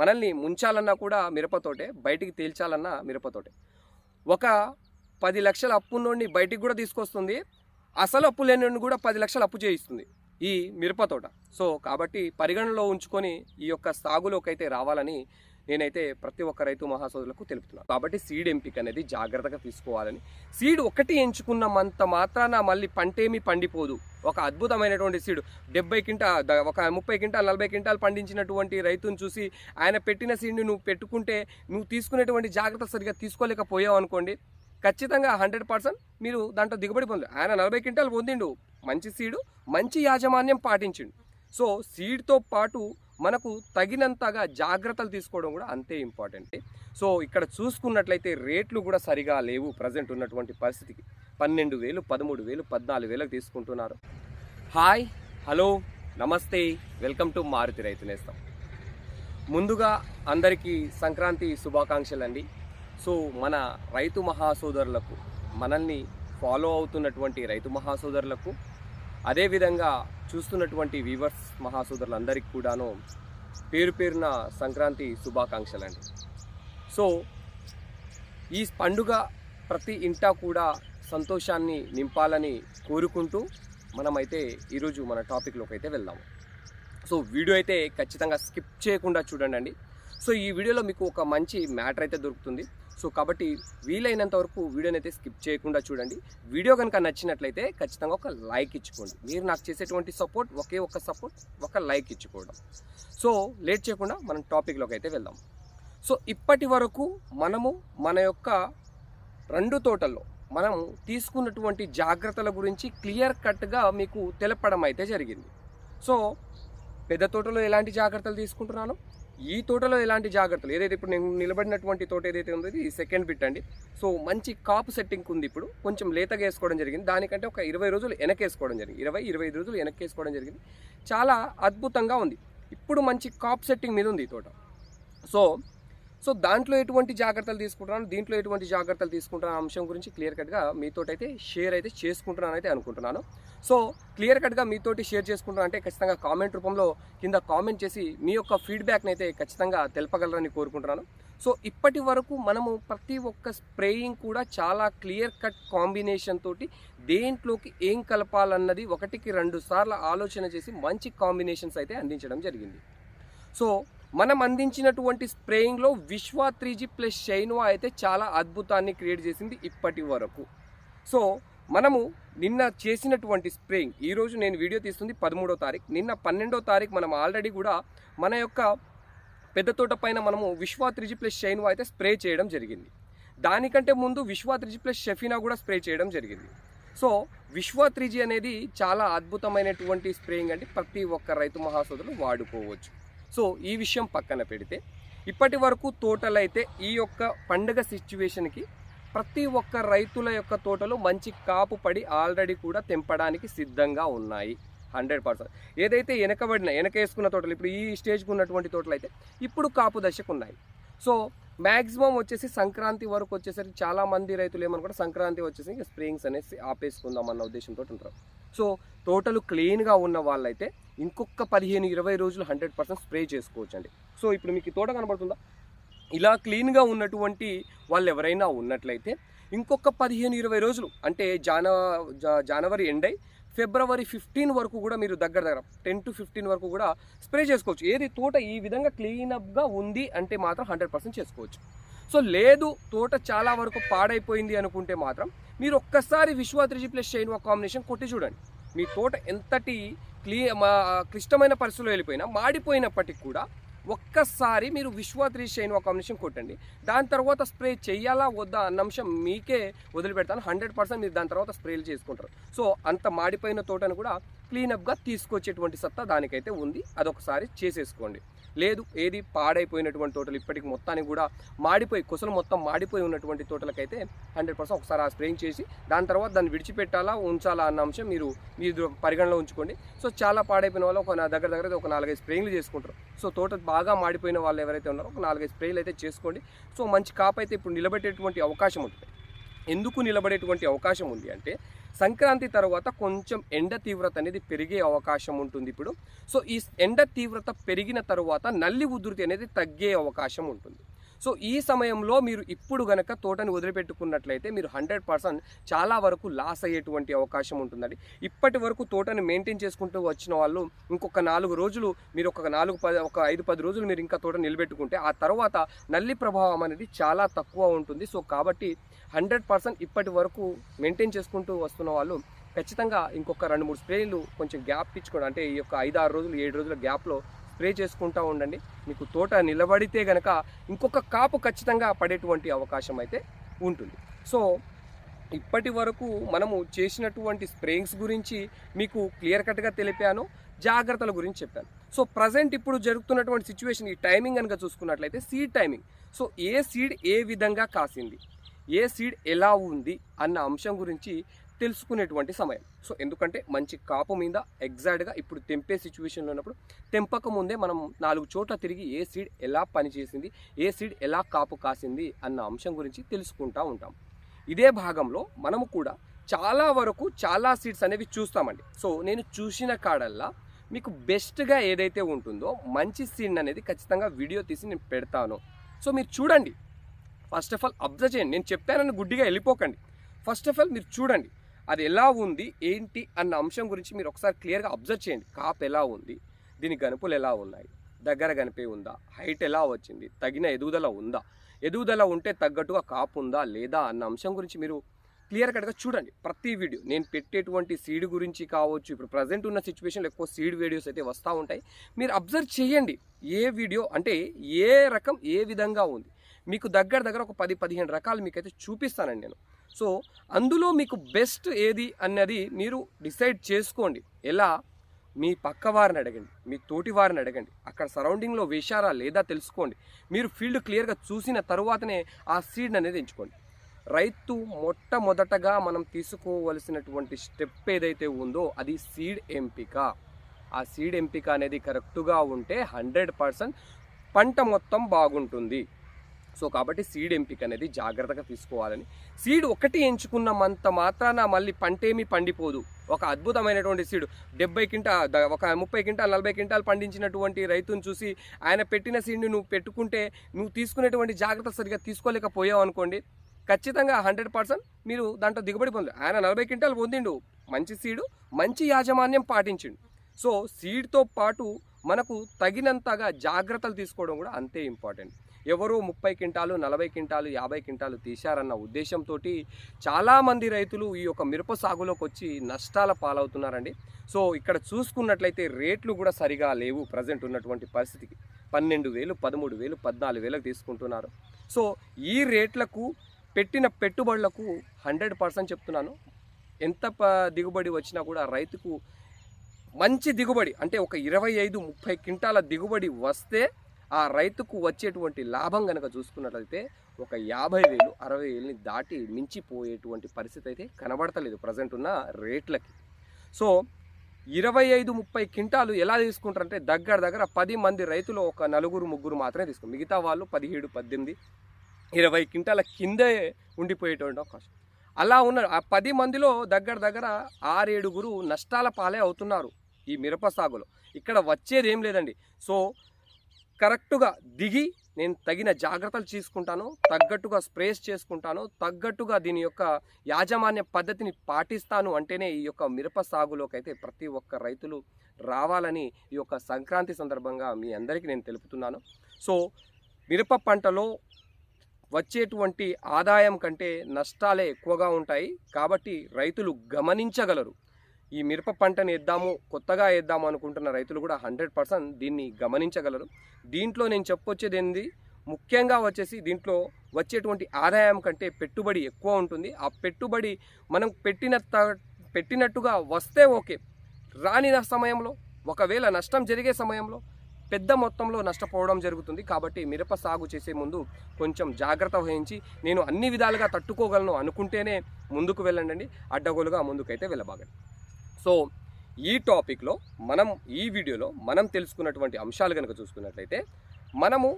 మనల్ని ముంచాలన్నా కూడా మిరపతోటే బయటికి తేల్చాలన్నా మిరపతోటే. ఒక పది లక్షల అప్పు నుండి బయటికి కూడా తీసుకొస్తుంది. అసలు అప్పు లేని కూడా పది లక్షలు అప్పు చేయిస్తుంది ఈ మిరపతోట సో కాబట్టి పరిగణనలో ఉంచుకొని ఈ యొక్క సాగులోకి అయితే రావాలని నేనైతే ప్రతి ఒక్క రైతు మహాసోదరులకు తెలుపుతున్నాను. కాబట్టి సీడ్ ఎంపిక అనేది జాగ్రత్తగా తీసుకోవాలని. సీడ్ ఒకటి ఎంచుకున్నంత మాత్రాన మళ్ళీ పంటేమీ పండిపోదు. ఒక అద్భుతమైనటువంటి సీడ్. డెబ్బై క్వింటాల్ ఒక ముప్పై క్వింటాల్ నలభై క్వింటాల్ పండించినటువంటి రైతును చూసి ఆయన పెట్టిన సీడ్ని నువ్వు పెట్టుకుంటే నువ్వు తీసుకునేటువంటి జాగ్రత్త సరిగా తీసుకోలేకపోయావు అనుకోండి ఖచ్చితంగా హండ్రెడ్ పర్సెంట్ మీరు దాంట్లో దిగుబడి పొందారు ఆయన నలభై క్వింటాలు పొందిండు. మంచి సీడు మంచి యాజమాన్యం పాటించిండు. సో సీడ్తో పాటు మనకు తగినంతగా జాగ్రత్తలు తీసుకోవడం కూడా అంతే ఇంపార్టెంట్. సో ఇక్కడ చూసుకున్నట్లయితే రేట్లు కూడా సరిగా లేవు ప్రజెంట్ ఉన్నటువంటి పరిస్థితికి. పన్నెండు వేలు పదమూడు వేలు పద్నాలుగు వేలకు తీసుకుంటున్నారు. హాయ్ హలో నమస్తే వెల్కమ్ టు మారుతి రైతు నేస్తాం. ముందుగా అందరికీ సంక్రాంతి శుభాకాంక్షలు అండి సో మన రైతు మహాసోదరులకు మనల్ని ఫాలో అవుతున్నటువంటి రైతు మహాసోదరులకు అదేవిధంగా చూస్తున్నటువంటి వీవర్స్ మహాసోదరులందరికీ కూడాను పేరు పేరున సంక్రాంతి శుభాకాంక్షలు అండి సో ఈ పండుగ ప్రతి ఇంటా కూడా సంతోషాన్ని నింపాలని కోరుకుంటూ మనమైతే ఈరోజు మన టాపిక్లోకి అయితే వెళ్దాము సో వీడియో అయితే ఖచ్చితంగా స్కిప్ చేయకుండా చూడండి అండి సో ఈ వీడియోలో మీకు ఒక మంచి మ్యాటర్ అయితే దొరుకుతుంది. సో కాబట్టి వీలైనంత వరకు వీడియోని అయితే స్కిప్ చేయకుండా చూడండి. వీడియో కనుక నచ్చినట్లయితే ఖచ్చితంగా ఒక లైక్ ఇచ్చుకోండి. మీరు నాకు చేసేటువంటి సపోర్ట్ ఒకే ఒక సపోర్ట్ ఒక లైక్ ఇచ్చుకోవడం. సో లేట్ చేయకుండా మనం టాపిక్లోకి అయితే వెళ్దాం. సో ఇప్పటి వరకు మనము మన యొక్క రెండు తోటల్లో మనం తీసుకున్నటువంటి జాగ్రత్తల గురించి క్లియర్ కట్గా మీకు తెలపడం అయితే జరిగింది. సో పెద్ద తోటలో ఎలాంటి జాగ్రత్తలు తీసుకుంటున్నాను? ఈ తోటలో ఎలాంటి జాగ్రత్తలు? ఏదైతే ఇప్పుడు నేను నిలబడినటువంటి తోట ఏదైతే ఉందో ఇది సెకండ్ బిట్ అండి. సో మంచి కాపు సెట్టింగ్ ఉంది ఇప్పుడు. కొంచెం లేతగా వేసుకోవడం జరిగింది. దానికంటే ఒక ఇరవై రోజులు వెనకేసుకోవడం జరిగింది. ఇరవై ఇరవై ఐదు రోజులు వెనకేసుకోవడం జరిగింది. చాలా అద్భుతంగా ఉంది. ఇప్పుడు మంచి కాప్ సెట్టింగ్ మీద ఉంది ఈ తోట. సో సో దాంట్లో ఎటువంటి జాగ్రత్తలు తీసుకుంటున్నాను? దీంట్లో ఎటువంటి జాగ్రత్తలు తీసుకుంటున్న అంశం గురించి క్లియర్ కట్గా మీతోటి షేర్ అయితే చేసుకుంటున్నాను అయితే అనుకుంటున్నాను. సో క్లియర్ కట్గా మీతోటి షేర్ చేసుకుంటున్నా అంటే ఖచ్చితంగా కామెంట్ రూపంలో కింద కామెంట్ చేసి మీ యొక్క ఫీడ్బ్యాక్ని అయితే ఖచ్చితంగా తెలపగలరని కోరుకుంటున్నాను. సో ఇప్పటి వరకు మనము ప్రతి ఒక్క స్ప్రేయింగ్ కూడా చాలా క్లియర్ కట్ కాంబినేషన్ తోటి దేంట్లోకి ఏం కలపాలన్నది ఒకటికి రెండు సార్లు ఆలోచన చేసి మంచి కాంబినేషన్స్ అయితే అందించడం జరిగింది. సో మనం అందించినటువంటి స్ప్రేయింగ్లో విశ్వ త్రీ జీ ప్లస్ షైన్వా అయితే చాలా అద్భుతాన్ని క్రియేట్ చేసింది ఇప్పటి వరకు. సో మనము నిన్న చేసినటువంటి స్ప్రేయింగ్ ఈరోజు నేను వీడియో తీస్తుంది పదమూడో తారీఖు. నిన్న పన్నెండో తారీఖు మనం ఆల్రెడీ కూడా మన యొక్క పెద్ద తోట పైన మనము విశ్వ త్రీ ప్లస్ షైన్వా అయితే స్ప్రే చేయడం జరిగింది. దానికంటే ముందు విశ్వ త్రీ ప్లస్ షెఫీనా కూడా స్ప్రే చేయడం జరిగింది. సో విశ్వ త్రీజీ అనేది చాలా అద్భుతమైనటువంటి స్ప్రేయింగ్ అంటే ప్రతి ఒక్క రైతు మహాసోదరులు వాడుకోవచ్చు. సో ఈ విషయం పక్కన పెడితే ఇప్పటి వరకు తోటలైతే ఈ యొక్క పండుగ సిచ్యువేషన్కి ప్రతి ఒక్క రైతుల యొక్క తోటలు మంచి కాపు పడి ఆల్రెడీ కూడా తెంపడానికి సిద్ధంగా ఉన్నాయి. Hundred percent. ఏదైతే వెనకబడిన వెనక వేసుకున్న తోటలు ఇప్పుడు ఈ స్టేజ్కి ఉన్నటువంటి తోటలు అయితే ఇప్పుడు కాపు దశకు ఉన్నాయి సో మ్యాక్సిమం వచ్చేసి సంక్రాంతి వరకు వచ్చేసరికి చాలామంది రైతులు ఏమనుకుంటే సంక్రాంతి వచ్చేసి ఇంకా స్ప్రేయింగ్స్ అనేసి ఆపేసుకుందాం అన్న ఉద్దేశంతో ఉంటారు. సో తోటలు క్లీన్గా ఉన్న వాళ్ళైతే ఇంకొక పదిహేను ఇరవై రోజులు హండ్రెడ్ పర్సెంట్ స్ప్రే చేసుకోవచ్చు అండి సో ఇప్పుడు మీకు తోట కనబడుతుందా? ఇలా క్లీన్గా ఉన్నటువంటి వాళ్ళు ఎవరైనా ఉన్నట్లయితే ఇంకొక పదిహేను ఇరవై రోజులు అంటే జాన జనవరి ఎండ్ అయి ఫిబ్రవరి ఫిఫ్టీన్ వరకు కూడా మీరు దగ్గర దగ్గర టెన్ టు ఫిఫ్టీన్ వరకు కూడా స్ప్రే చేసుకోవచ్చు. ఏది తోట ఈ విధంగా క్లీనప్గా ఉంది అంటే మాత్రం హండ్రెడ్ పర్సెంట్ చేసుకోవచ్చు. సో లేదు తోట చాలా వరకు పాడైపోయింది అనుకుంటే మాత్రం మీరు ఒక్కసారి విశ్వ త్రిజీ ప్లస్ షైన్ ఒక కాంబినేషన్ కొట్టి చూడండి. మీ తోట ఎంతటి క్లీ మా క్లిష్టమైన పరిస్థితుల్లో వెళ్ళిపోయినా మాడిపోయినప్పటికి కూడా ఒక్కసారి మీరు విశ్వ త్రీ షైన్ ఒక అంశం కొట్టండి. దాని తర్వాత స్ప్రే చేయాలా వద్దా అన్న అంశం మీకే వదిలిపెడతాను. హండ్రెడ్ పర్సెంట్ మీరు దాని తర్వాత స్ప్రేలు చేసుకుంటారు. సో అంత మాడిపోయిన తోటను కూడా క్లీనప్గా తీసుకొచ్చేటువంటి సత్తా దానికైతే ఉంది. అదొకసారి చేసేసుకోండి. లేదు ఏది పాడైపోయినటువంటి తోటలు ఇప్పటికి మొత్తానికి కూడా మాడిపోయి కుసలు మొత్తం మాడిపోయి ఉన్నటువంటి తోటలకైతే హండ్రెడ్ పర్సెంట్ ఒకసారి ఆ స్ప్రేయింగ్ చేసి దాని తర్వాత దాన్ని విడిచిపెట్టాలా ఉంచాలా అన్న అంశం మీరు మీరు పరిగణలో ఉంచుకోండి. సో చాలా పాడైపోయిన వాళ్ళు ఒక నా దగ్గర దగ్గర ఒక నాలుగైదు స్ప్రేయింగ్లు చేసుకుంటారు. సో తోట బాగా మాడిపోయిన వాళ్ళు ఎవరైతే ఉన్నారో ఒక నాలుగైదు స్ప్రేలు అయితే చేసుకోండి. సో మంచి కాపు అయితే ఇప్పుడు నిలబెట్టేటువంటి అవకాశం ఉంటుంది. ఎందుకు నిలబడేటువంటి అవకాశం ఉంది అంటే సంక్రాంతి తర్వాత కొంచెం ఎండ తీవ్రత అనేది పెరిగే అవకాశం ఉంటుంది ఇప్పుడు. సో ఈ ఎండ తీవ్రత పెరిగిన తర్వాత నల్లి ఉధృతి అనేది తగ్గే అవకాశం ఉంటుంది. సో ఈ సమయంలో మీరు ఇప్పుడు గనక తోటని వదిలిపెట్టుకున్నట్లయితే మీరు హండ్రెడ్ పర్సెంట్ చాలా వరకు లాస్ అయ్యేటువంటి అవకాశం ఉంటుందండి. ఇప్పటి వరకు తోటని మెయింటైన్ చేసుకుంటూ వచ్చిన వాళ్ళు ఇంకొక నాలుగు రోజులు మీరు ఒక నాలుగు పది ఒక ఐదు పది రోజులు మీరు ఇంకా తోట నిలబెట్టుకుంటే ఆ తర్వాత నల్లి ప్రభావం అనేది చాలా తక్కువ ఉంటుంది. సో కాబట్టి హండ్రెడ్ పర్సెంట్ ఇప్పటి వరకు మెయింటైన్ చేసుకుంటూ వస్తున్న వాళ్ళు ఖచ్చితంగా ఇంకొక రెండు మూడు స్ప్రేలు కొంచెం గ్యాప్ ఇచ్చుకోండి అంటే ఈ యొక్క ఐదు ఆరు రోజులు ఏడు రోజుల గ్యాప్లో స్ప్రే చేసుకుంటూ ఉండండి. మీకు తోట నిలబడితే గనక ఇంకొక కాపు ఖచ్చితంగా పడేటువంటి అవకాశం అయితే ఉంటుంది. సో ఇప్పటి వరకు మనము చేసినటువంటి స్ప్రేయింగ్స్ గురించి మీకు క్లియర్ కట్గా తెలిపాను జాగ్రత్తల గురించి చెప్పాను. సో ప్రజెంట్ ఇప్పుడు జరుగుతున్నటువంటి సిచ్యువేషన్ ఈ టైమింగ్ కనుక చూసుకున్నట్లయితే సీడ్ టైమింగ్. సో ఏ సీడ్ ఏ విధంగా కాసింది? ఏ సీడ్ ఎలా ఉంది అన్న అంశం గురించి తెలుసుకునేటువంటి సమయం. సో ఎందుకంటే మంచి కాపు మీద ఎగ్జాక్ట్గా ఇప్పుడు తెంపే సిచ్యువేషన్లో ఉన్నప్పుడు తెంపక ముందే మనం నాలుగు చోట్ల తిరిగి ఏ సీడ్ ఎలా పనిచేసింది ఏ సీడ్ ఎలా కాపు కాసింది అన్న అంశం గురించి తెలుసుకుంటూ ఉంటాం. ఇదే భాగంలో మనము కూడా చాలా వరకు చాలా సీడ్స్ అనేవి చూస్తామండి. సో నేను చూసిన కాడల్లా మీకు బెస్ట్గా ఏదైతే ఉంటుందో మంచి సీడ్ అనేది ఖచ్చితంగా వీడియో తీసి నేను పెడతాను. సో మీరు చూడండి. ఫస్ట్ ఆఫ్ ఆల్ అబ్జర్వ్ చేయండి. నేను చెప్తానని గుడ్డిగా వెళ్ళిపోకండి. ఫస్ట్ ఆఫ్ ఆల్ మీరు చూడండి. అది ఎలా ఉంది ఏంటి అన్న అంశం గురించి మీరు ఒకసారి క్లియర్గా అబ్జర్వ్ చేయండి. కాప్ ఎలా ఉంది దీని గనుపులు ఎలా ఉన్నాయి దగ్గర గనిపే ఉందా హైట్ ఎలా వచ్చింది తగిన ఎదుగుదల ఉందా ఎదుగుదల ఉంటే తగ్గట్టుగా కాపు ఉందా లేదా అన్న అంశం గురించి మీరు క్లియర్ కట్గా చూడండి. ప్రతి వీడియో నేను పెట్టేటువంటి సీడ్ గురించి కావచ్చు ఇప్పుడు ప్రజెంట్ ఉన్న సిచ్యువేషన్లో ఎక్కువ సీడ్ వీడియోస్ అయితే వస్తూ ఉంటాయి. మీరు అబ్జర్వ్ చేయండి. ఏ వీడియో అంటే ఏ రకం ఏ విధంగా ఉంది మీకు దగ్గర దగ్గర ఒక పది పదిహేను రకాలు మీకైతే చూపిస్తానండి నేను. సో అందులో మీకు బెస్ట్ ఏది అన్నది మీరు డిసైడ్ చేసుకోండి. ఎలా? మీ పక్క వారిని అడగండి. మీ తోటి వారిని అడగండి. అక్కడ సరౌండింగ్లో వేశారా లేదా తెలుసుకోండి. మీరు ఫీల్డ్ క్లియర్గా చూసిన తరువాతనే ఆ సీడ్ అనేది ఎంచుకోండి. రైతు మొట్టమొదటగా మనం తీసుకోవలసినటువంటి స్టెప్ ఏదైతే ఉందో అది సీడ్ ఎంపిక. ఆ సీడ్ ఎంపిక అనేది కరెక్టుగా ఉంటే హండ్రెడ్ పర్సెంట్ పంట మొత్తం బాగుంటుంది. సో కాబట్టి సీడ్ ఎంపిక అనేది జాగ్రత్తగా తీసుకోవాలని. సీడ్ ఒకటి ఎంచుకున్నంత మాత్రాన మళ్ళీ పంటేమీ పండిపోదు. ఒక అద్భుతమైనటువంటి సీడ్. డెబ్బై క్వింటా ఒక ముప్పై క్వింటాల్ నలభై క్వింటాల్ పండించినటువంటి రైతును చూసి ఆయన పెట్టిన సీడ్ని నువ్వు పెట్టుకుంటే నువ్వు తీసుకునేటువంటి జాగ్రత్త సరిగా తీసుకోలేకపోయావు అనుకోండి ఖచ్చితంగా హండ్రెడ్ పర్సెంట్ మీరు దాంట్లో దిగుబడి పొందు ఆయన నలభై క్వింటాలు పొందిండు. మంచి సీడు మంచి యాజమాన్యం పాటించిండు. సో సీడ్తో పాటు మనకు తగినంతగా జాగ్రత్తలు తీసుకోవడం కూడా అంతే ఇంపార్టెంట్. ఎవరు ముప్పై క్వింటాలు నలభై క్వింటాలు యాభై క్వింటాలు తీశారన్న ఉద్దేశంతో చాలామంది రైతులు ఈ యొక్క మిరప సాగులోకి వచ్చి నష్టాల పాలవుతున్నారండి. సో ఇక్కడ చూసుకున్నట్లయితే రేట్లు కూడా సరిగా లేవు ప్రజెంట్ ఉన్నటువంటి పరిస్థితికి. పన్నెండు వేలు పదమూడు వేలు పద్నాలుగు వేలకు తీసుకుంటున్నారు. సో ఈ రేట్లకు పెట్టిన పెట్టుబడులకు హండ్రెడ్ పర్సెంట్ చెప్తున్నాను. ఎంత ప దిగుబడి వచ్చినా కూడా రైతుకు మంచి దిగుబడి అంటే ఒక ఇరవై ఐదు ముప్పై క్వింటాల దిగుబడి వస్తే ఆ రైతుకు వచ్చేటువంటి లాభం కనుక చూసుకున్నట్లయితే ఒక యాభై వేలు అరవై వేలని దాటి మించిపోయేటువంటి పరిస్థితి అయితే కనబడతలేదు ప్రజెంట్ ఉన్న రేట్లకి. సో ఇరవై ఐదు ముప్పై క్వింటాలు ఎలా తీసుకుంటారంటే దగ్గర దగ్గర పది మంది రైతులు ఒక నలుగురు ముగ్గురు మాత్రమే తీసుకుంటారు. మిగతా వాళ్ళు పదిహేడు పద్దెనిమిది ఇరవై క్వింటాల కిందే ఉండిపోయేటువంటి అవకాశం. అలా ఉన్న ఆ పది మందిలో దగ్గర దగ్గర ఆరేడుగురు నష్టాల పాలే అవుతున్నారు ఈ మిరప సాగులో. ఇక్కడ వచ్చేది ఏం లేదండి. సో కరెక్టుగా దిగి నేను తగిన జాగ్రత్తలు తీసుకుంటాను తగ్గట్టుగా స్ప్రేస్ చేసుకుంటాను తగ్గట్టుగా దీని యొక్క యాజమాన్య పద్ధతిని పాటిస్తాను అంటేనే ఈ యొక్క మిరప సాగులోకి అయితే ప్రతి ఒక్క రైతులు రావాలని ఈ యొక్క సంక్రాంతి సందర్భంగా మీ అందరికీ నేను తెలుపుతున్నాను. సో మిరప పంటలో వచ్చేటువంటి ఆదాయం కంటే నష్టాలే ఎక్కువగా ఉంటాయి కాబట్టి రైతులు గమనించగలరు. ఈ మిరప పంటను వేద్దాము కొత్తగా వేద్దాము అనుకుంటున్న రైతులు కూడా హండ్రెడ్ పర్సెంట్ దీన్ని గమనించగలరు. దీంట్లో నేను చెప్పొచ్చేది ఏంది? ముఖ్యంగా వచ్చేసి దీంట్లో వచ్చేటువంటి ఆదాయం కంటే పెట్టుబడి ఎక్కువ ఉంటుంది. ఆ పెట్టుబడి మనం పెట్టిన త- పెట్టినట్టుగా వస్తే ఓకే. రాని సమయంలో ఒకవేళ నష్టం జరిగే సమయంలో పెద్ద మొత్తంలో నష్టపోవడం జరుగుతుంది. కాబట్టి మిరప సాగు చేసే ముందు కొంచెం జాగ్రత్త వహించి నేను అన్ని విధాలుగా తట్టుకోగలను అనుకుంటేనే ముందుకు వెళ్ళండి అడ్డగోలుగా ముందుకైతే వెళ్ళబాగండి సో ఈ టాపిక్లో మనం ఈ వీడియోలో మనం తెలుసుకున్నటువంటి అంశాలు కనుక చూసుకున్నట్లయితే మనము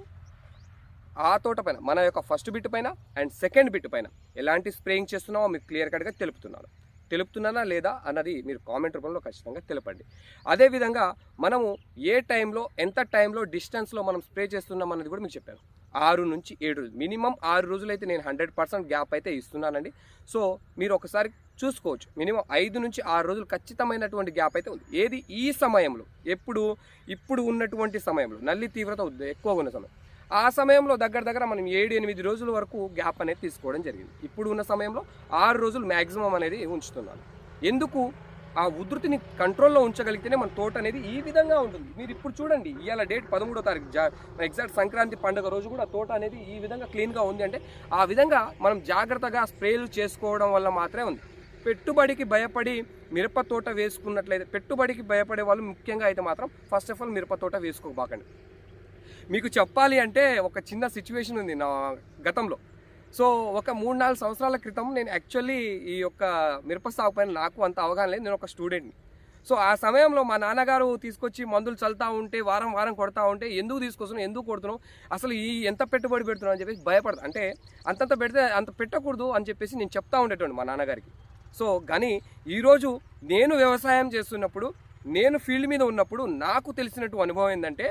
ఆ తోట పైన మన యొక్క ఫస్ట్ బిట్ పైన అండ్ సెకండ్ బిట్ పైన ఎలాంటి స్ప్రేయింగ్ చేస్తున్నామో మీకు క్లియర్ కట్గా తెలుపుతున్నాను. తెలుపుతున్నానా లేదా అన్నది మీరు కామెంట్ రూపంలో ఖచ్చితంగా తెలపండి. అదేవిధంగా మనము ఏ టైంలో ఎంత టైంలో డిస్టెన్స్లో మనం స్ప్రే చేస్తున్నాం అన్నది కూడా మీకు చెప్పాను. ఆరు నుంచి ఏడు రోజులు. మినిమం ఆరు రోజులైతే నేను హండ్రెడ్ పర్సెంట్ గ్యాప్ అయితే ఇస్తున్నానండి. సో మీరు ఒకసారి చూసుకోవచ్చు. మినిమం ఐదు నుంచి ఆరు రోజులు ఖచ్చితమైనటువంటి గ్యాప్ అయితే ఉంది. ఏది ఈ సమయంలో ఎప్పుడు ఇప్పుడు ఉన్నటువంటి సమయంలో నల్లి తీవ్రత ఎక్కువగా ఉన్న సమయం. ఆ సమయంలో దగ్గర దగ్గర మనం ఏడు ఎనిమిది రోజుల వరకు గ్యాప్ అనేది తీసుకోవడం జరిగింది. ఇప్పుడు ఉన్న సమయంలో ఆరు రోజులు మ్యాక్సిమం అనేది ఉంచుతున్నాను. ఎందుకు? ఆ ఉధృతిని కంట్రోల్లో ఉంచగలిగితేనే మన తోట అనేది ఈ విధంగా ఉంటుంది. మీరు ఇప్పుడు చూడండి ఇవాళ డేట్ పదమూడో తారీఖు జా ఎగ్జాక్ట్ సంక్రాంతి పండుగ రోజు కూడా తోట అనేది ఈ విధంగా క్లీన్గా ఉంది అంటే ఆ విధంగా మనం జాగ్రత్తగా స్ప్రేలు చేసుకోవడం వల్ల మాత్రమే ఉంది. పెట్టుబడికి భయపడి మిరప తోట వేసుకున్నట్లయితే పెట్టుబడికి భయపడే వాళ్ళు ముఖ్యంగా అయితే మాత్రం ఫస్ట్ ఆఫ్ ఆల్ మిరప తోట వేసుకోబాకండి. మీకు చెప్పాలి అంటే ఒక చిన్న సిచ్యువేషన్ ఉంది నా గతంలో. సో ఒక మూడు నాలుగు సంవత్సరాల క్రితం నేను యాక్చువల్లీ ఈ యొక్క మిరప సాగు పైన నాకు అంత అవగాహన లేదు. నేను ఒక స్టూడెంట్ని సో ఆ సమయంలో మా నాన్నగారు తీసుకొచ్చి మందులు చల్లుతూ ఉంటే వారం వారం కొడతా ఉంటే ఎందుకు తీసుకొస్తున్నావు? ఎందుకు కొడుతున్నావు? అసలు ఈ ఎంత పెట్టుబడి పెడుతున్నావు? అని చెప్పేసి భయపడదు అంటే అంతంత పెడితే అంత పెట్టకూడదు అని చెప్పేసి నేను చెప్తా ఉండేటండి మా నాన్నగారికి. సో కానీ ఈరోజు నేను వ్యవసాయం చేస్తున్నప్పుడు నేను ఫీల్డ్ మీద ఉన్నప్పుడు నాకు తెలిసినట్టు అనుభవం ఏంటంటే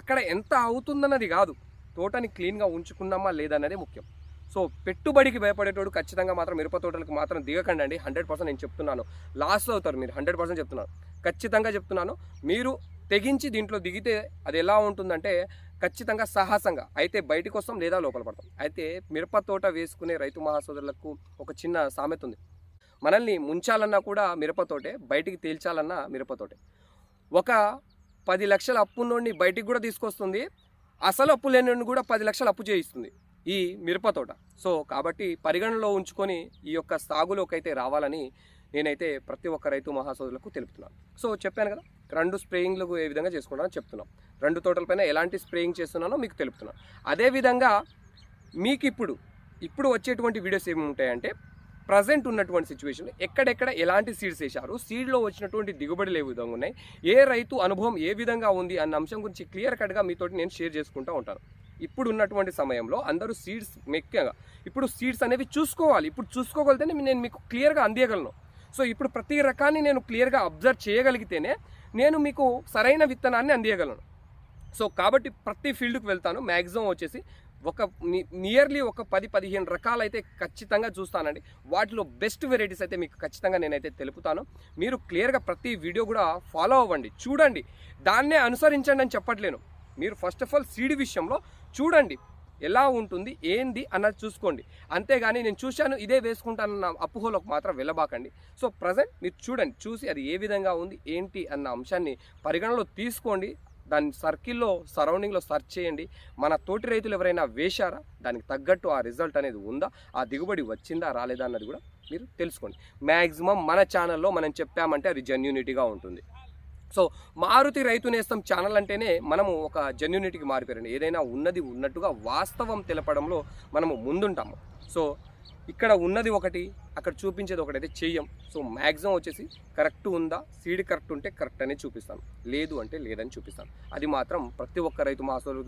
అక్కడ ఎంత అవుతుందన్నది కాదు. తోటని క్లీన్గా ఉంచుకున్నామా లేదన్నదే ముఖ్యం. సో పెట్టుబడికి భయపడేటోడు ఖచ్చితంగా మాత్రం మిరప తోటలకు మాత్రం దిగకండి అండి హండ్రెడ్ పర్సెంట్ నేను చెప్తున్నాను. లాస్ అవుతారు మీరు హండ్రెడ్ పర్సెంట్ చెప్తున్నాను. ఖచ్చితంగా చెప్తున్నాను. మీరు తెగించి దీంట్లో దిగితే అది ఎలా ఉంటుందంటే ఖచ్చితంగా సాహసంగా అయితే బయటకు వస్తాం లేదా లోపల పడతాం. అయితే మిరప తోట వేసుకునే రైతు మహాసోదరులకు ఒక చిన్న సామెత ఉంది. మనల్ని ముంచాలన్నా కూడా మిరపతోటే బయటికి తేల్చాలన్నా మిరపతోటే. ఒక పది లక్షల అప్పు నుండి బయటికి కూడా తీసుకొస్తుంది. అసలు అప్పు లేని కూడా పది లక్షలు అప్పు చేయిస్తుంది ఈ మిరపతోట. సో కాబట్టి పరిగణనలో ఉంచుకొని ఈ యొక్క సాగులోకి అయితే రావాలని నేనైతే ప్రతి ఒక్క రైతు మహాసోదులకు తెలుపుతున్నాను. సో చెప్పాను కదా రెండు స్ప్రేయింగ్లు ఏ విధంగా చేసుకుంటానో చెప్తున్నాం. రెండు తోటలపైన ఎలాంటి స్ప్రేయింగ్ చేస్తున్నానో మీకు తెలుపుతున్నాను. అదేవిధంగా మీకు ఇప్పుడు ఇప్పుడు వచ్చేటువంటి వీడియోస్ ఏమి ఉంటాయంటే ప్రజెంట్ ఉన్నటువంటి సిచ్యువేషన్ ఎక్కడెక్కడ ఎలాంటి సీడ్స్ వేశారు? సీడ్లో వచ్చినటువంటి దిగుబడులు ఏ విధంగా ఉన్నాయి? ఏ రైతు అనుభవం ఏ విధంగా ఉంది అన్న అంశం గురించి క్లియర్ కట్గా మీతోటి నేను షేర్ చేసుకుంటూ ఉంటాను. ఇప్పుడు ఉన్నటువంటి సమయంలో అందరూ సీడ్స్ ముఖ్యంగా ఇప్పుడు సీడ్స్ అనేవి చూసుకోవాలి. ఇప్పుడు చూసుకోగలిగితేనే నేను మీకు క్లియర్గా అందియగలను. సో ఇప్పుడు ప్రతి రకాన్ని నేను క్లియర్గా అబ్జర్వ్ చేయగలిగితేనే నేను మీకు సరైన విత్తనాన్ని అందియగలను. సో కాబట్టి ప్రతి ఫీల్డ్కి వెళ్తాను. మ్యాక్సిమం వచ్చేసి ఒక నియర్లీ ఒక పది పదిహేను రకాలైతే ఖచ్చితంగా చూస్తానండి. వాటిలో బెస్ట్ వెరైటీస్ అయితే మీకు ఖచ్చితంగా నేనైతే తెలుపుతాను. మీరు క్లియర్గా ప్రతి వీడియో కూడా ఫాలో అవ్వండి. చూడండి. దాన్నే అనుసరించండి అని చెప్పట్లేను. మీరు ఫస్ట్ ఆఫ్ ఆల్ సీడ్ విషయంలో చూడండి. ఎలా ఉంటుంది ఏంది అన్నది చూసుకోండి. అంతేగాని నేను చూశాను ఇదే వేసుకుంటానన్న అపోహలోకి మాత్రం వెళ్ళబాకండి. సో ప్రజెంట్ మీరు చూడండి. చూసి అది ఏ విధంగా ఉంది ఏంటి అన్న అంశాన్ని పరిగణలో తీసుకోండి. దాని సర్కిల్లో సరౌండింగ్లో సెర్చ్ చేయండి. మన తోటి రైతులు ఎవరైనా వేశారా? దానికి తగ్గట్టు ఆ రిజల్ట్ అనేది ఉందా? ఆ దిగుబడి వచ్చిందా? రాలేదా? అన్నది కూడా మీరు తెలుసుకోండి. మ్యాక్సిమం మన ఛానల్లో మనం చెప్పామంటే అది జెన్యూనిటీగా ఉంటుంది. సో మారుతి రైతు నేస్తం ఛానల్ అంటేనే మనము ఒక జెన్యూనిటీకి మారిపోయారండి. ఏదైనా ఉన్నది ఉన్నట్టుగా వాస్తవం తెలపడంలో మనము ముందుంటాము. సో ఇక్కడ ఉన్నది ఒకటి అక్కడ చూపించేది ఒకటి అయితే చెయ్యం. సో మ్యాక్సిమం వచ్చేసి కరెక్ట్ ఉందా సీడ్ కరెక్ట్ ఉంటే కరెక్ట్ అనేది చూపిస్తాను. లేదు అంటే లేదని చూపిస్తాను. అది మాత్రం ప్రతి ఒక్క రైతు మాసోలు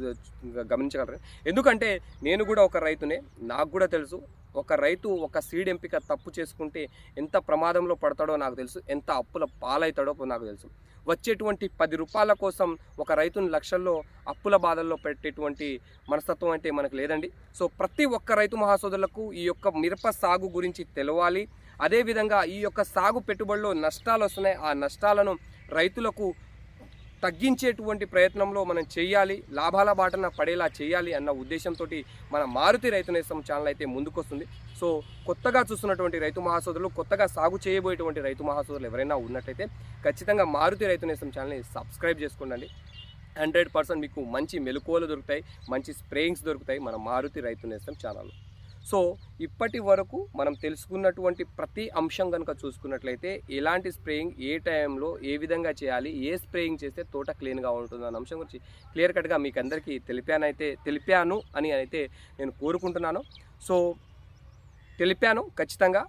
గమనించగలరు. ఎందుకంటే నేను కూడా ఒక రైతునే నాకు కూడా తెలుసు. ఒక రైతు ఒక సీడ్ ఎంపిక తప్పు చేసుకుంటే ఎంత ప్రమాదంలో పడతాడో నాకు తెలుసు. ఎంత అప్పుల పాలవుతాడో నాకు తెలుసు. వచ్చేటువంటి పది రూపాయల కోసం ఒక రైతుని లక్షల్లో అప్పుల బాధల్లో పెట్టేటువంటి మనస్తత్వం అంటే మనకు లేదండి. సో ప్రతి ఒక్క రైతు మహాసోదరులకు ఈ యొక్క మిరప సాగు గురించి తెలవాలి. అదేవిధంగా ఈ యొక్క సాగు పెట్టుబడిలో నష్టాలు వస్తున్నాయి. ఆ నష్టాలను రైతులకు తగ్గించేటువంటి ప్రయత్నంలో మనం చేయాలి లాభాల బాటన పడేలా చేయాలి అన్న ఉద్దేశంతో మన మారుతి రైతు నేస్తం ఛానల్ అయితే ముందుకొస్తుంది. సో కొత్తగా చూస్తున్నటువంటి రైతు మహాసోదరులు కొత్తగా సాగు చేయబోయేటువంటి రైతు మహాసోదరులు ఎవరైనా ఉన్నట్టయితే ఖచ్చితంగా మారుతి రైతు నేస్తం ఛానల్ని సబ్స్క్రైబ్ చేసుకోండి హండ్రెడ్ పర్సెంట్ మీకు మంచి మెలకువలు దొరుకుతాయి మంచి స్ప్రేయింగ్స్ దొరుకుతాయి మన మారుతి రైతు నేస్తం ఛానల్లో. సో ఇప్పటి వరకు మనం తెలుసుకున్నటువంటి ప్రతి అంశం కనుక చూసుకున్నట్లయితే ఎలాంటి స్ప్రేయింగ్ ఏ టైంలో ఏ విధంగా చేయాలి ఏ స్ప్రేయింగ్ చేస్తే తోట క్లీన్గా ఉంటుంది అన్న అంశం గురించి క్లియర్ కట్గా మీకు అందరికీ తెలిపానైతే తెలిపాను అని అయితే నేను కోరుకుంటున్నాను. సో తెలిపాను ఖచ్చితంగా.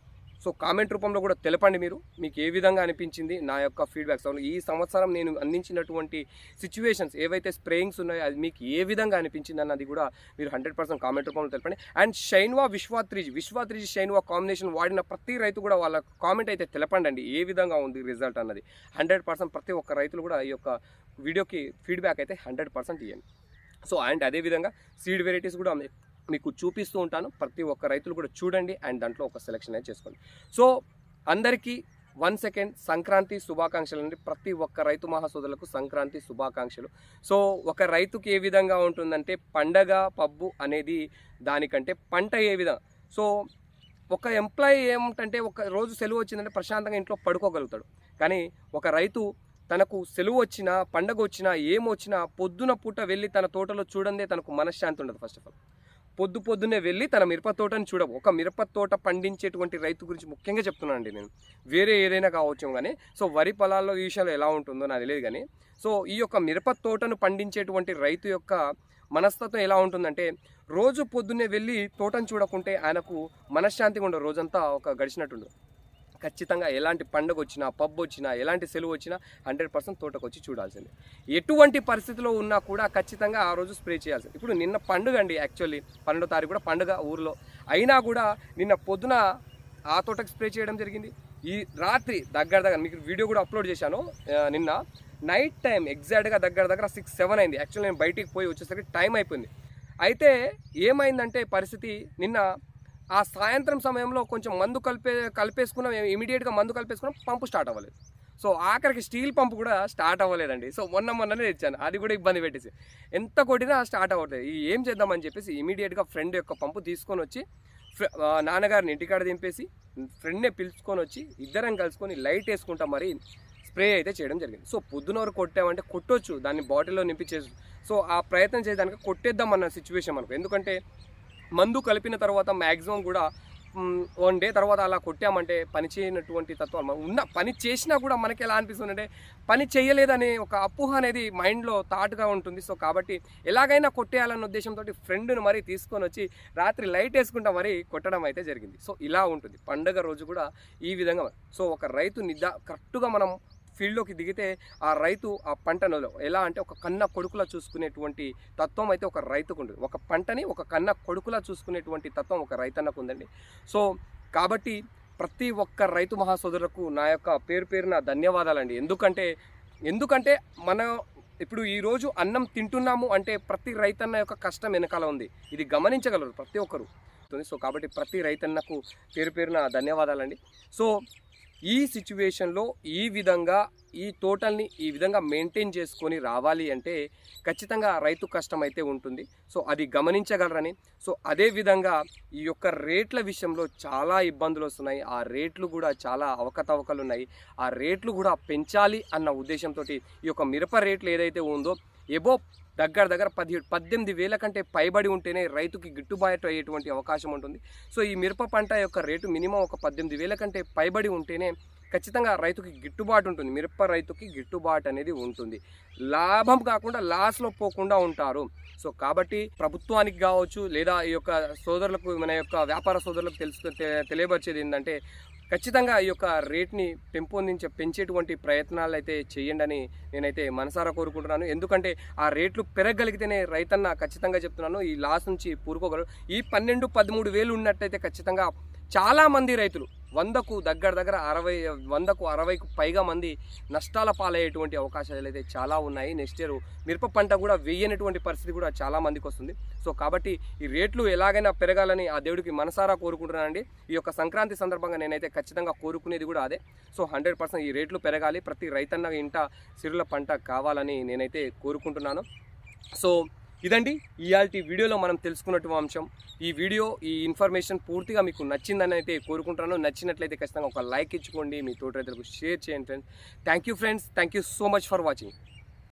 సో కామెంట్ రూపంలో కూడా తెలపండి మీరు. మీకు ఏ విధంగా అనిపించింది? నా యొక్క ఫీడ్బ్యాక్ ఈ సంవత్సరం నేను అందించినటువంటి సిచ్యువేషన్స్ ఏవైతే స్ప్రేయింగ్స్ ఉన్నాయో అది మీకు ఏ విధంగా అనిపించింది అన్నది కూడా మీరు హండ్రెడ్ పర్సెంట్ కామెంట్ రూపంలో తెలపండి. అండ్ షైన్వా విశ్వా త్రిజ్ షైన్వా కాంబినేషన్ వాడిన ప్రతి రైతు కూడా వాళ్ళ కామెంట్ అయితే తెలపండి అండి. ఏ విధంగా ఉంది రిజల్ట్ అన్నది. హండ్రెడ్ పర్సెంట్ ప్రతి ఒక్క రైతులు కూడా ఈ యొక్క వీడియోకి ఫీడ్బ్యాక్ అయితే హండ్రెడ్ పర్సెంట్ ఇవ్వండి సో అండ్ అదేవిధంగా సీడ్ వెరైటీస్ కూడా మీకు చూపిస్తూ ఉంటాను. ప్రతి ఒక్క రైతులు కూడా చూడండి అండ్ దాంట్లో ఒక సెలెక్షన్ అయితే చేసుకోండి. సో అందరికీ వన్ సెకండ్ సంక్రాంతి శుభాకాంక్షలు అండి. ప్రతి ఒక్క రైతు మహాసోదరులకు సంక్రాంతి శుభాకాంక్షలు. సో ఒక రైతుకి ఏ విధంగా ఉంటుందంటే పండగ పబ్బు అనేది దానికంటే పంట ఏ విధంగా సో ఒక ఎంప్లాయీ ఏమిటంటే ఒక రోజు సెలవు వచ్చిందంటే ప్రశాంతంగా ఇంట్లో పడుకోగలుగుతాడు. కానీ ఒక రైతు తనకు సెలవు వచ్చినా పండగ వచ్చినా ఏమొచ్చినా పొద్దున పూట వెళ్ళి తన తోటలో చూడందే తనకు మనశ్శాంతి ఉండదు ఫస్ట్ ఆఫ్ ఆల్. పొద్దు పొద్దునే వెళ్ళి తన మిరప తోటని చూడవు ఒక మిరప తోట పండించేటువంటి రైతు గురించి ముఖ్యంగా చెప్తున్నానండి నేను. వేరే ఏదైనా కావచ్చు కానీ సో వరి పొలాల్లో ఈ విషయాలు ఎలా ఉంటుందో నాకు తెలియదు కానీ సో ఈ యొక్క మిరప తోటను పండించేటువంటి రైతు యొక్క మనస్తత్వం ఎలా ఉంటుందంటే రోజు పొద్దున్నే వెళ్ళి తోటను చూడకుంటే ఆయనకు మనశ్శాంతిగా ఉండదు రోజంతా ఒక గడిచినట్టుండదు. ఖచ్చితంగా ఎలాంటి పండుగ వచ్చినా పబ్ వచ్చినా ఎలాంటి సెలవు వచ్చినా హండ్రెడ్ పర్సెంట్ తోటకు వచ్చి చూడాల్సిందే. ఎటువంటి పరిస్థితిలో ఉన్నా కూడా ఖచ్చితంగా ఆ రోజు స్ప్రే చేయాల్సింది. ఇప్పుడు నిన్న పండుగ అండి యాక్చువల్లీ. పన్నెండో తారీఖు కూడా పండుగ ఊర్లో. అయినా కూడా నిన్న పొద్దున ఆ తోటకు స్ప్రే చేయడం జరిగింది. ఈ రాత్రి దగ్గర దగ్గర మీకు వీడియో కూడా అప్లోడ్ చేశాను నిన్న. నైట్ టైం ఎగ్జాక్ట్గా దగ్గర దగ్గర సిక్స్ సెవెన్ అయింది. యాక్చువల్లీ నేను బయటికి పోయి వచ్చేసరికి టైం అయిపోయింది. అయితే ఏమైందంటే పరిస్థితి నిన్న ఆ సాయంత్రం సమయంలో కొంచెం మందు కలిపే కలిపేసుకున్నాం ఇమీడియట్గా మందు కలిపేసుకున్నాం పంపు స్టార్ట్ అవ్వలేదు. సో ఆఖరికి స్టీల్ పంపు కూడా స్టార్ట్ అవ్వలేదండి. సో మొన్న మొన్ననే తెచ్చాను. అది కూడా ఇబ్బంది పెట్టేసి. ఎంత కొట్టినా స్టార్ట్ అవ్వట్లేదు. ఏం చేద్దామని చెప్పేసి ఇమీడియట్గా ఫ్రెండ్ యొక్క పంపు తీసుకొని వచ్చి నాన్నగారిని ఇంటికాడ దింపేసి ఫ్రెండ్నే పిలుచుకొని వచ్చి ఇద్దరం కలుసుకొని లైట్ వేసుకుంటాం మరి స్ప్రే అయితే చేయడం జరిగింది. సో పొద్దున వరకు కొట్టామంటే కొట్టొచ్చు. దాన్ని బాటిల్లో నింపించేసి సో ఆ ప్రయత్నం చేయడానికి కొట్టేద్దాం అన్న సిచ్యువేషన్ మనకు. ఎందుకంటే మందు కలిపిన తర్వాత మ్యాక్సిమం కూడా వన్ డే తర్వాత అలా కొట్టామంటే పని చేయనటువంటి తత్వం మనం ఉన్న పని చేసినా కూడా మనకి ఎలా అనిపిస్తుంది అంటే పని చేయలేదనే ఒక అపోహ అనేది మైండ్లో థాట్గా ఉంటుంది. సో కాబట్టి ఎలాగైనా కొట్టేయాలన్న ఉద్దేశంతో ఫ్రెండ్ను మరీ తీసుకొని వచ్చి రాత్రి లైట్ వేసుకుంటా మరీ కొట్టడం అయితే జరిగింది. సో ఇలా ఉంటుంది. పండగ రోజు కూడా ఈ విధంగా. సో ఒక రైతు నిదా కరెక్ట్గా మనం ఫీల్డ్లోకి దిగితే ఆ రైతు ఆ పంటను ఎలా అంటే ఒక కన్న కొడుకులా చూసుకునేటువంటి తత్వం అయితే ఒక రైతుకు ఉంటుంది. ఒక పంటని ఒక కన్న కొడుకులా చూసుకునేటువంటి తత్వం ఒక రైతన్నకు ఉందండి. సో కాబట్టి ప్రతి ఒక్క రైతు మహాసోదరులకు నా యొక్క పేరు పేరున ధన్యవాదాలండి. ఎందుకంటే ఎందుకంటే మన ఇప్పుడు ఈరోజు అన్నం తింటున్నాము అంటే ప్రతి రైతన్న యొక్క కష్టం వెనకాల ఉంది. ఇది గమనించగలరు ప్రతి ఒక్కరు. సో కాబట్టి ప్రతి రైతన్నకు పేరు పేరున ధన్యవాదాలండి. సో ఈ సిచ్యువేషన్లో ఈ విధంగా ఈ తోటల్ని ఈ విధంగా మెయింటైన్ చేసుకొని రావాలి అంటే ఖచ్చితంగా రైతు కష్టం అయితే ఉంటుంది. సో అది గమనించగలరని. సో అదే విధంగా ఈ యొక్క రేట్ల విషయంలో చాలా ఇబ్బందులు వస్తున్నాయి. ఆ రేట్లు కూడా చాలా అవకతవకలు ఉన్నాయి. ఆ రేట్లు కూడా పెంచాలి అన్న ఉద్దేశంతో ఈ యొక్క మిరప రేట్లు ఏదైతే ఉందో ఎబో దగ్గర దగ్గర పదిహేడు పద్దెనిమిది వేల కంటే పైబడి ఉంటేనే రైతుకి గిట్టుబాటు అయ్యేటువంటి అవకాశం ఉంటుంది. సో ఈ మిరప పంట యొక్క రేటు మినిమం ఒక పద్దెనిమిది వేల కంటే పైబడి ఉంటేనే ఖచ్చితంగా రైతుకి గిట్టుబాటు ఉంటుంది. మిరప రైతుకి గిట్టుబాటు అనేది ఉంటుంది. లాభం కాకుండా లాస్లో పోకుండా ఉంటారు. సో కాబట్టి ప్రభుత్వానికి కావచ్చు లేదా ఈ యొక్క సోదరులకు మన యొక్క వ్యాపార సోదరులకు తెలుసు తెలియపరిచేది ఏంటంటే ఖచ్చితంగా ఈ యొక్క రేట్ని పెంపొందించే పెంచేటువంటి ప్రయత్నాలు అయితే చేయండి అని నేనైతే మనసారా కోరుకుంటున్నాను. ఎందుకంటే ఆ రేట్లు పెరగలిగితేనే రైతన్న ఖచ్చితంగా చెప్తున్నాను ఈ లాస్ నుంచి పూరుకోగలరు ఈ పన్నెండు పదమూడు వేలు ఉన్నట్టయితే ఖచ్చితంగా చాలామంది రైతులు వందకు దగ్గర దగ్గర అరవై వందకు అరవైకు పైగా మంది నష్టాల పాలయ్యేటువంటి అవకాశాలు అయితే చాలా ఉన్నాయి. నెక్స్ట్ ఇయర్ మిరప పంట కూడా వేయనటువంటి పరిస్థితి కూడా చాలా మందికి వస్తుంది. సో కాబట్టి ఈ రేట్లు ఎలాగైనా పెరగాలని ఆ దేవుడికి మనసారా కోరుకుంటున్నానండి. ఈ యొక్క సంక్రాంతి సందర్భంగా నేనైతే ఖచ్చితంగా కోరుకునేది కూడా అదే. సో హండ్రెడ్ పర్సెంట్ ఈ రేట్లు పెరగాలి. ప్రతి రైతన్న ఇంట సిరుల పంట కావాలని నేనైతే కోరుకుంటున్నాను. సో ఇదండి ఇవాళ వీడియోలో మనం తెలుసుకున్నటువంటి అంశం. ఈ వీడియో ఈ ఇన్ఫర్మేషన్ పూర్తిగా మీకు నచ్చిందని అయితే కోరుకుంటున్నాను. నచ్చినట్లయితే ఖచ్చితంగా ఒక లైక్ ఇచ్చుకోండి. మీ తోటి రైతులకు షేర్ చేయండి friends. Thank you friends thank you so much for watching